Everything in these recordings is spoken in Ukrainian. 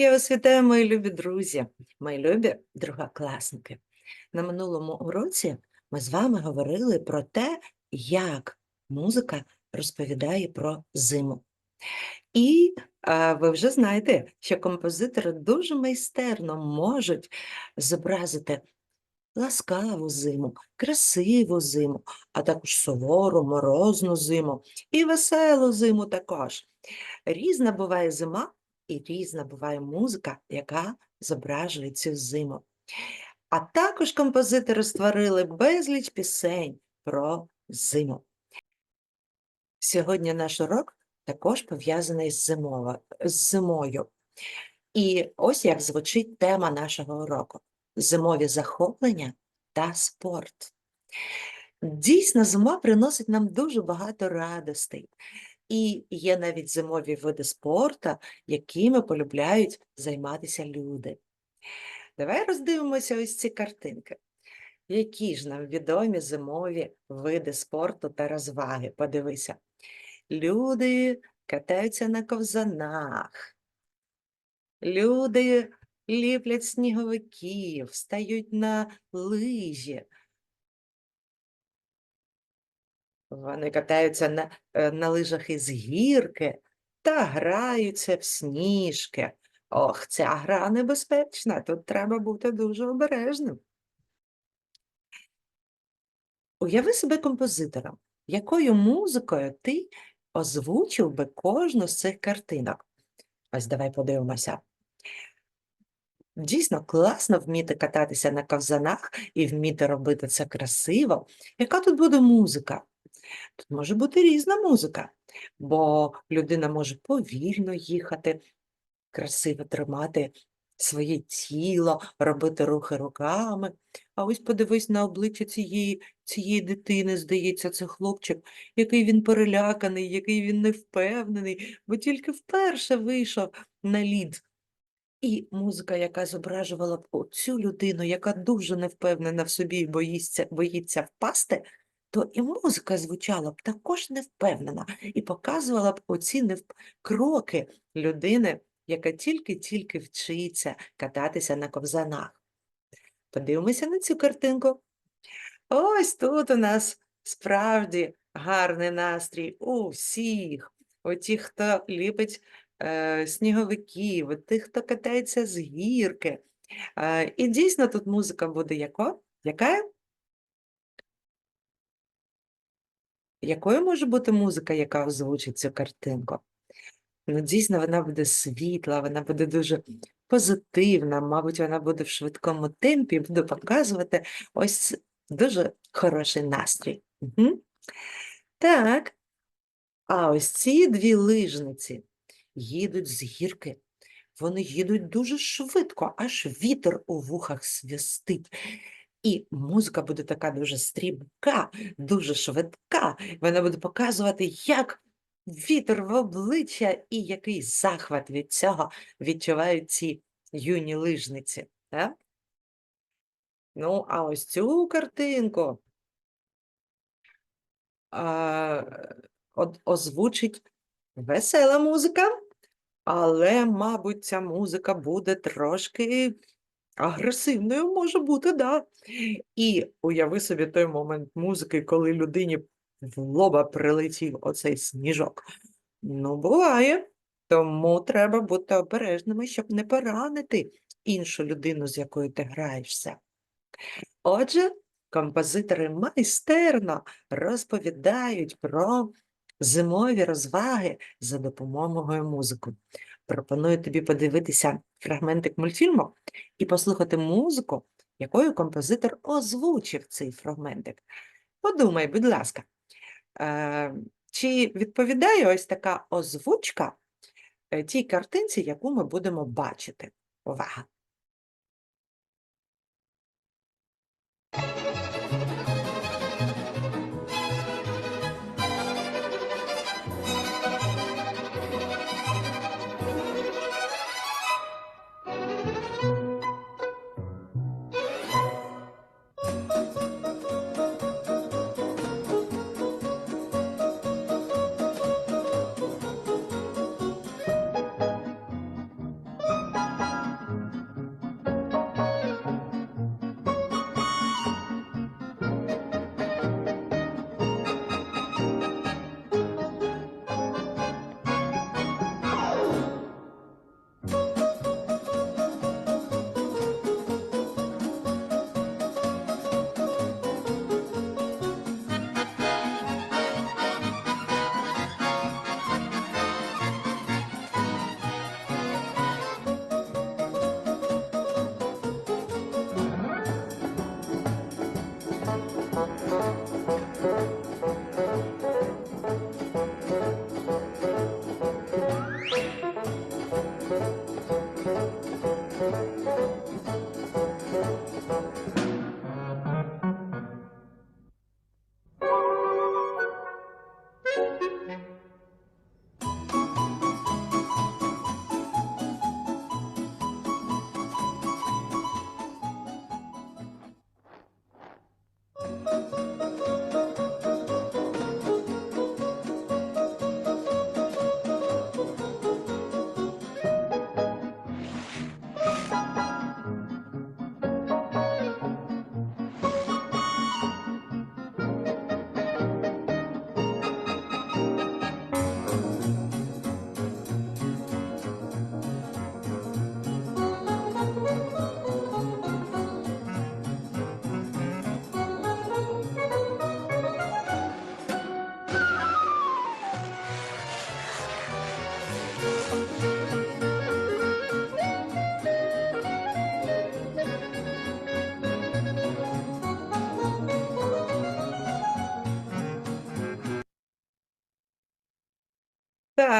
Я вас вітаю, мої любі друзі, мої любі другокласники. На минулому уроці ми з вами говорили про те, як музика розповідає про зиму. І а, ви вже знаєте, що композитори дуже майстерно можуть зобразити ласкаву зиму, красиву зиму, а також сувору, морозну зиму і веселу зиму також. Різна буває зима і різна буває музика, яка зображує цю зиму. А також композитори створили безліч пісень про зиму. Сьогодні наш урок також пов'язаний з, з зимою. І ось як звучить тема нашого уроку: зимові захоплення та спорт. Дійсно, зима приносить нам дуже багато радостей. І є навіть зимові види спорту, якими полюбляють займатися люди. Давай роздивимося ось ці картинки. Які ж нам відомі зимові види спорту та розваги? Подивися. Люди катаються на ковзанах, люди ліплять сніговиків, стають на лижі. Вони катаються на, е, на лижах із гірки та граються в сніжки. Ох, ця гра небезпечна, тут треба бути дуже обережним. Уяви себе композитором, якою музикою ти озвучив би кожну з цих картинок. Ось давай подивимося. Дійсно класно вміти кататися на ковзанах і вміти робити це красиво. Яка тут буде музика? Тут може бути різна музика, бо людина може повільно їхати, красиво тримати своє тіло, робити рухи руками. А ось подивись на обличчя цієї, цієї дитини, здається, це хлопчик, який він переляканий, який він невпевнений, бо тільки вперше вийшов на лід. І музика, яка зображувала б цю людину, яка дуже невпевнена в собі і боїться, боїться впасти, то і музика звучала б також невпевнена і показувала б оці нев... кроки людини, яка тільки-тільки вчиться кататися на ковзанах. Подивимося на цю картинку. Ось тут у нас справді гарний настрій у всіх, у тих, хто ліпить е, сніговиків, у тих, хто катається з гірки. Е, і дійсно тут музика буде яко? яка? Якою може бути музика, яка озвучить цю картинку? Ну, дійсно, вона буде світла, вона буде дуже позитивна, мабуть, вона буде в швидкому темпі буде показувати ось дуже хороший настрій. Угу. Так, а ось ці дві лижниці їдуть з гірки. Вони їдуть дуже швидко, аж вітер у вухах свистить. І музика буде така дуже стрімка, дуже швидка. Вона буде показувати, як вітер в обличчя і який захват від цього відчувають ці юні лижниці. Так? Ну, а ось цю картинку а, озвучить весела музика, але, мабуть, ця музика буде трошки агресивною, може бути, да. І уяви собі той момент музики, коли людині в лоба прилетів оцей сніжок. Ну, буває. Тому треба бути обережними, щоб не поранити іншу людину, з якою ти граєшся. Отже, композитори майстерно розповідають про зимові розваги за допомогою музики. Пропоную тобі подивитися фрагментик мультфільму і послухати музику, якою композитор озвучив цей фрагментик. Подумай, будь ласка, е, чи відповідає ось така озвучка е, тій картинці, яку ми будемо бачити? Увага!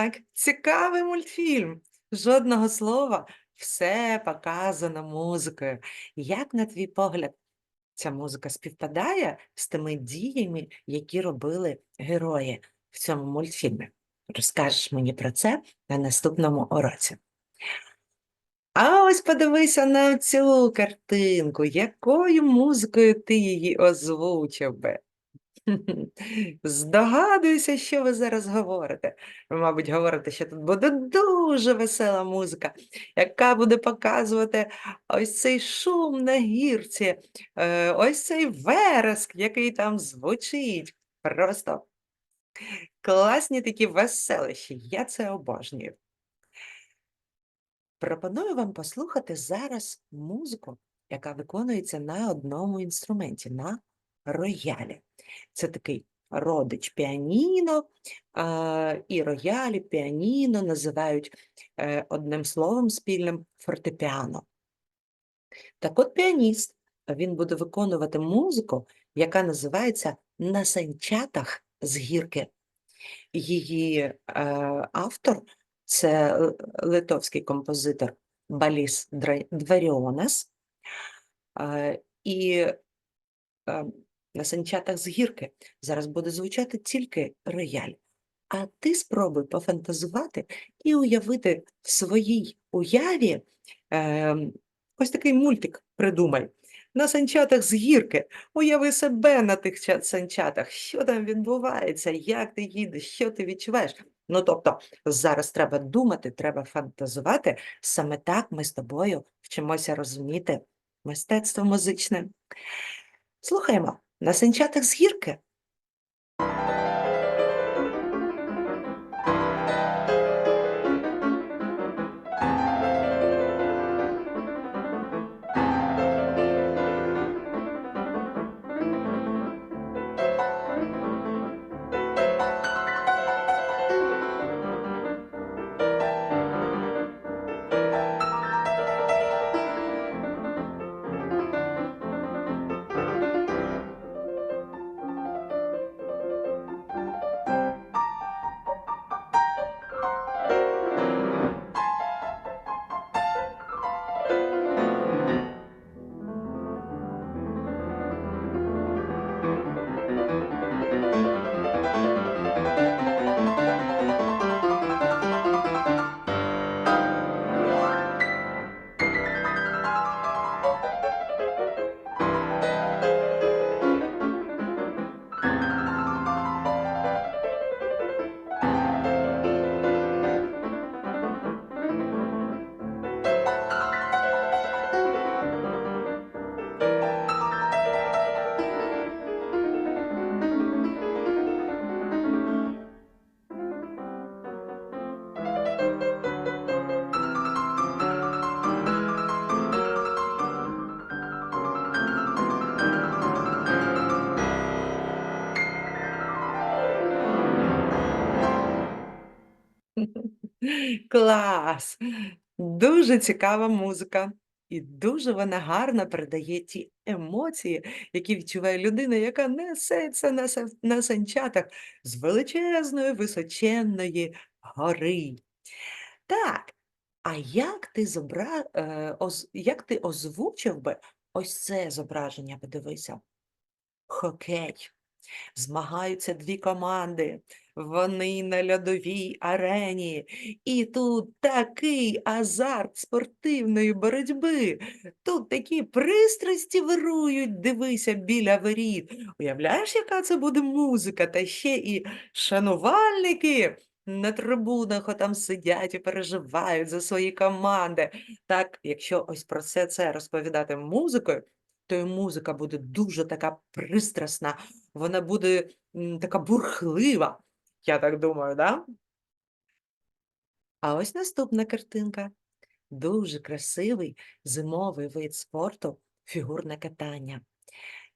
Так, цікавий мультфільм. Жодного слова, все показано музикою. Як, на твій погляд, ця музика співпадає з тими діями, які робили герої в цьому мультфільмі? Розкажеш мені про це на наступному уроці. А ось подивися на цю картинку. Якою музикою ти її озвучив би? Здогадуюся, що ви зараз говорите. Ви, мабуть, говорите, що тут буде дуже весела музика, яка буде показувати ось цей шум на гірці, е, ось цей вереск, який там звучить. Просто класні такі веселищі. Я це обожнюю. Пропоную вам послухати зараз музику, яка виконується на одному інструменті, на роялі. Це такий родич піаніно, і рояль, і піаніно називають е, одним словом спільним фортепіано. Так от піаніст, він буде виконувати музику, яка називається «На санчатах з гірки». Її е, автор це литовський композитор Баліс Дваріонес. Е, І е, на санчатах з гірки зараз буде звучати тільки рояль. А ти спробуй пофантазувати і уявити в своїй уяві е, ось такий мультик придумай. На санчатах з гірки. Уяви себе на тих санчатах, що там відбувається, як ти їдеш, що ти відчуваєш. Ну, тобто, зараз треба думати, треба фантазувати. Саме так ми з тобою вчимося розуміти мистецтво музичне. Слухаємо на синчатах з гірки. Клас! Дуже цікава музика. І дуже вона гарно передає ті емоції, які відчуває людина, яка несеться на, са- на санчатах з величезної височенної гори. Так, а як ти зобра... е, як ти озвучив би ось це зображення, подивися? Хокей. Змагаються дві команди, вони на льодовій арені, і тут такий азарт спортивної боротьби. Тут такі пристрасті вирують, дивися, біля воріт. Уявляєш, яка це буде музика, та ще і шанувальники на трибунах отам сидять і переживають за свої команди. Так, якщо ось про все це розповідати музикою, то і музика буде дуже така пристрасна, вона буде така бурхлива, я так думаю, да? А ось наступна картинка. Дуже красивий зимовий вид спорту фігурне катання.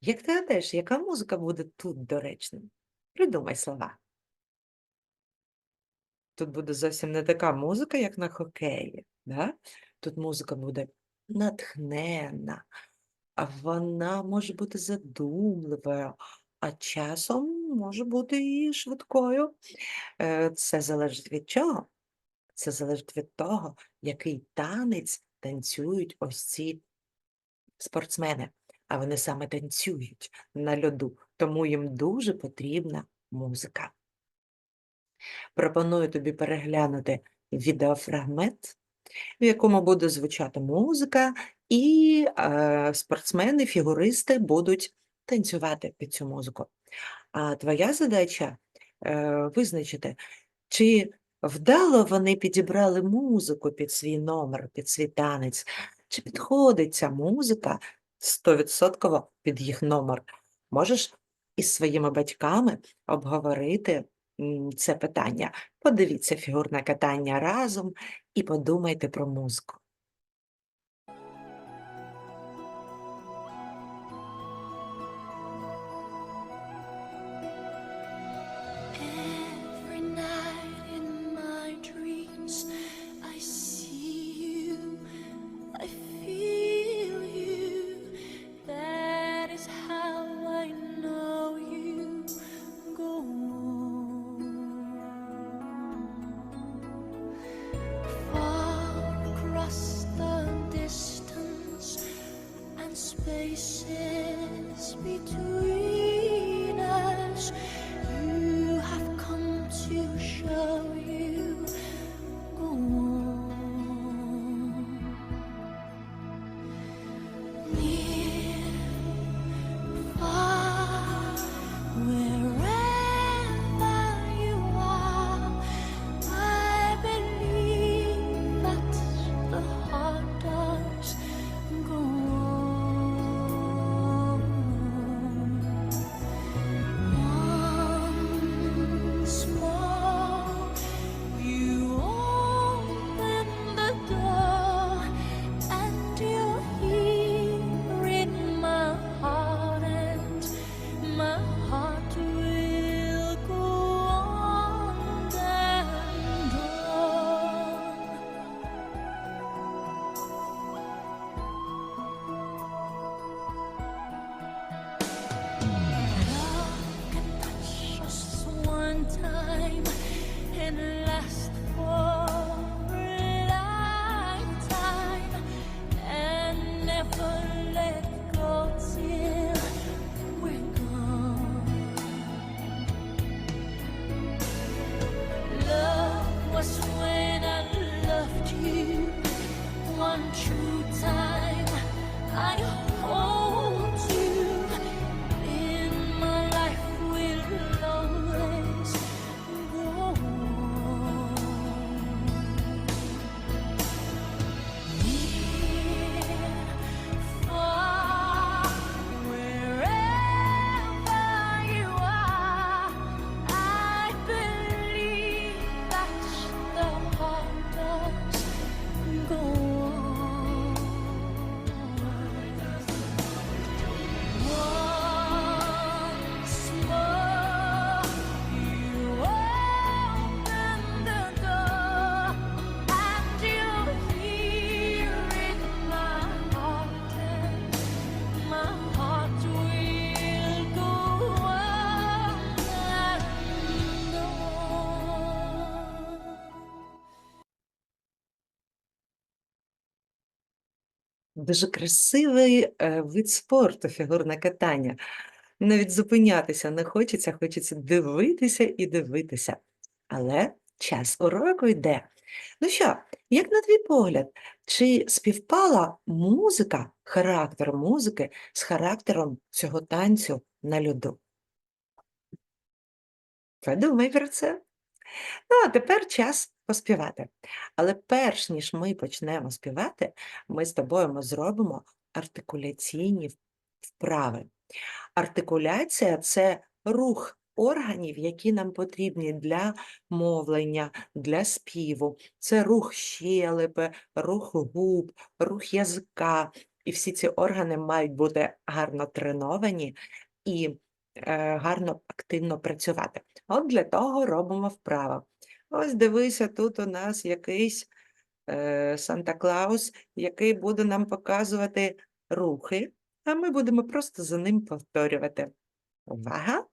Як ти гадаєш, яка музика буде тут доречною? Придумай слова. Тут буде зовсім не така музика, як на хокеї. Да? Тут музика буде натхненна, вона може бути задумливою, а часом може бути і швидкою. Е, Це залежить від чого? Це залежить від того, який танець танцюють ось ці спортсмени. А вони саме танцюють на льоду, тому їм дуже потрібна музика. Пропоную тобі переглянути відеофрагмент, в якому буде звучати музика, і е, спортсмени, фігуристи будуть танцювати під цю музику. А твоя задача е, визначити, чи вдало вони підібрали музику під свій номер, під свій танець, чи підходить ця музика 100% під їх номер. Можеш із своїми батьками обговорити це питання. Подивіться фігурне катання разом і подумайте про музику. somewhere Дуже красивий е, вид спорту, фігурне катання. Навіть зупинятися не хочеться, хочеться дивитися і дивитися. Але час уроку йде. Ну що, як на твій погляд, чи співпала музика, характер музики з характером цього танцю на льоду? Подумай про це. Ну, а тепер час поспівати. Але перш ніж ми почнемо співати, ми з тобою зробимо артикуляційні вправи. Артикуляція це рух органів, які нам потрібні для мовлення, для співу. Це рух щелепи, рух губ, рух язика. І всі ці органи мають бути гарно треновані і гарно активно працювати. От для того робимо вправо. Ось дивися, тут у нас якийсь е, Санта-Клаус, який буде нам показувати рухи, а ми будемо просто за ним повторювати. Увага!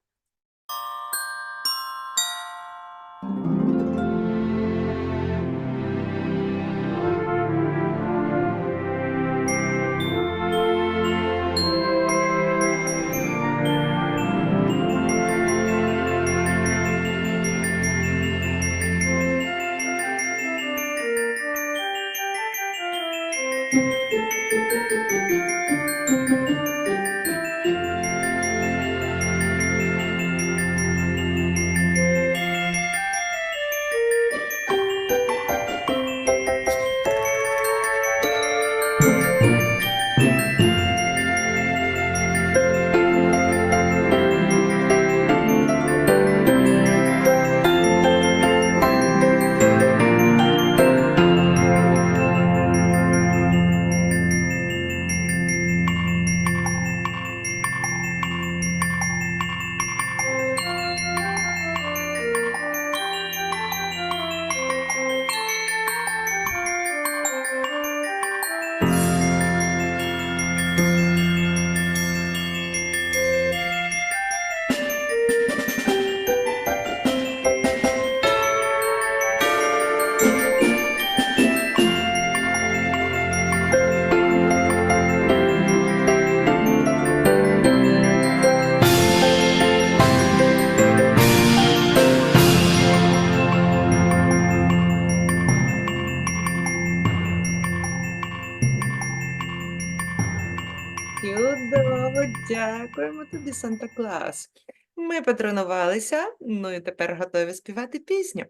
Дякуємо тобі, Санта Клаус. Ми потренувалися, ну і тепер готові співати пісню.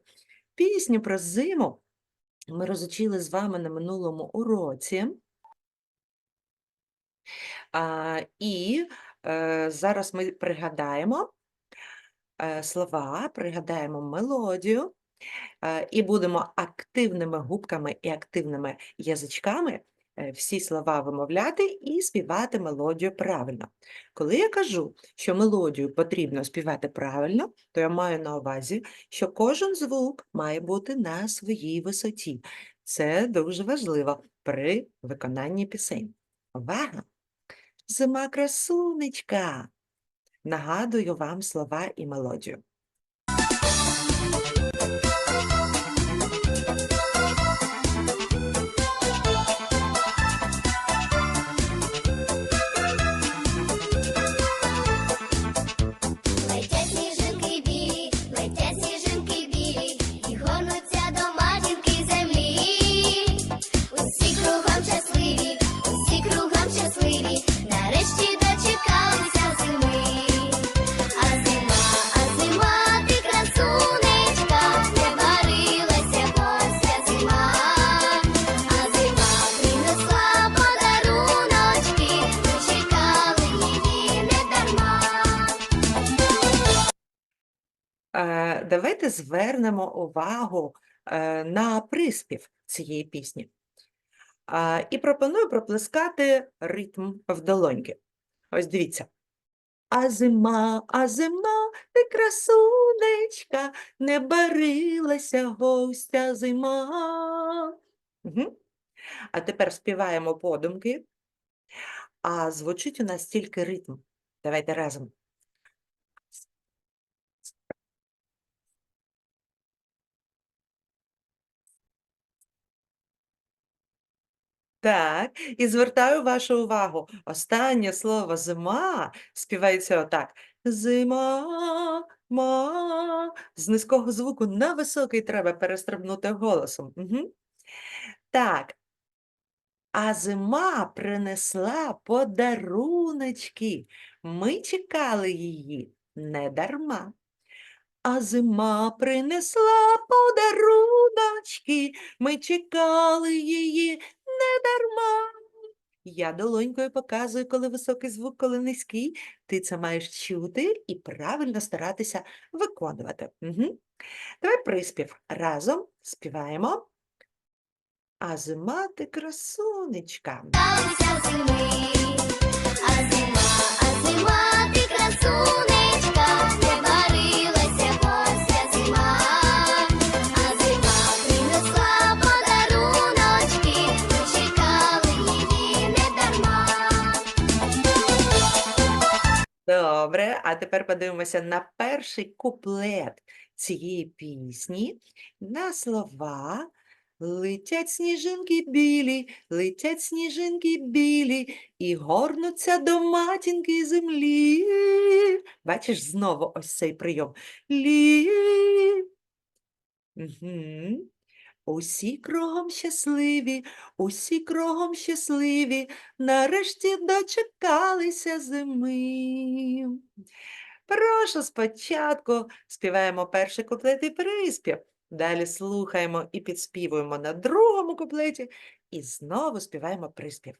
Пісню про зиму ми розучили з вами на минулому уроці. А, і е, зараз ми пригадаємо е, слова, пригадаємо мелодію е, і будемо активними губками і активними язичками всі слова вимовляти і співати мелодію правильно. Коли я кажу, що мелодію потрібно співати правильно, то я маю на увазі, що кожен звук має бути на своїй висоті. Це дуже важливо при виконанні пісень. Увага! Зима красунечка. Нагадую вам слова і мелодію. Давайте звернемо увагу е, на приспів цієї пісні. І пропоную проплескати ритм в долоньки. Ось дивіться. А зима, а зима, ти красунечка, не барилася гостя зима. Угу. А тепер співаємо подумки, а звучить у нас тільки ритм. Давайте разом. Так, і звертаю вашу увагу. Останнє слово зима співається отак. Зима, ма. З низького звуку на високий треба перестрибнути голосом. Угу. Так. А зима принесла подаруночки. Ми чекали її не дарма. А зима принесла подаруночки. Ми чекали її не дарма. Я долонькою показую, коли високий звук, коли низький. Ти це маєш чути і правильно старатися виконувати. Угу. Давай приспів. Разом співаємо. А зима ти красунечка. А зима, а зима, ти красунечка, Добре, а тепер подивимося на перший куплет цієї пісні, на слова. Летять сніжинки білі, летять сніжинки білі, і горнуться до матінки землі. Бачиш знову ось цей прийом. Лі. Угу. Усі кругом щасливі, усі кругом щасливі, нарешті дочекалися зими. Прошу спочатку співаємо перший куплет і приспів. Далі слухаємо і підспівуємо на другому куплеті, і знову співаємо приспів.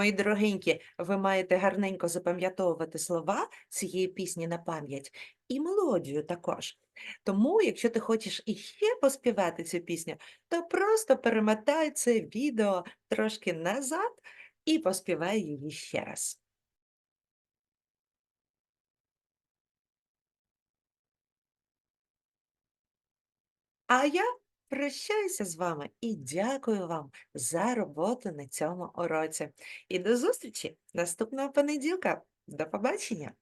Мої дорогенькі, ви маєте гарненько запам'ятовувати слова цієї пісні на пам'ять і мелодію також. Тому, якщо ти хочеш іще поспівати цю пісню, то просто перемотай це відео трошки назад і поспівай її ще раз. А я прощаюся з вами і дякую вам за роботу на цьому уроці. І до зустрічі наступного понеділка. До побачення!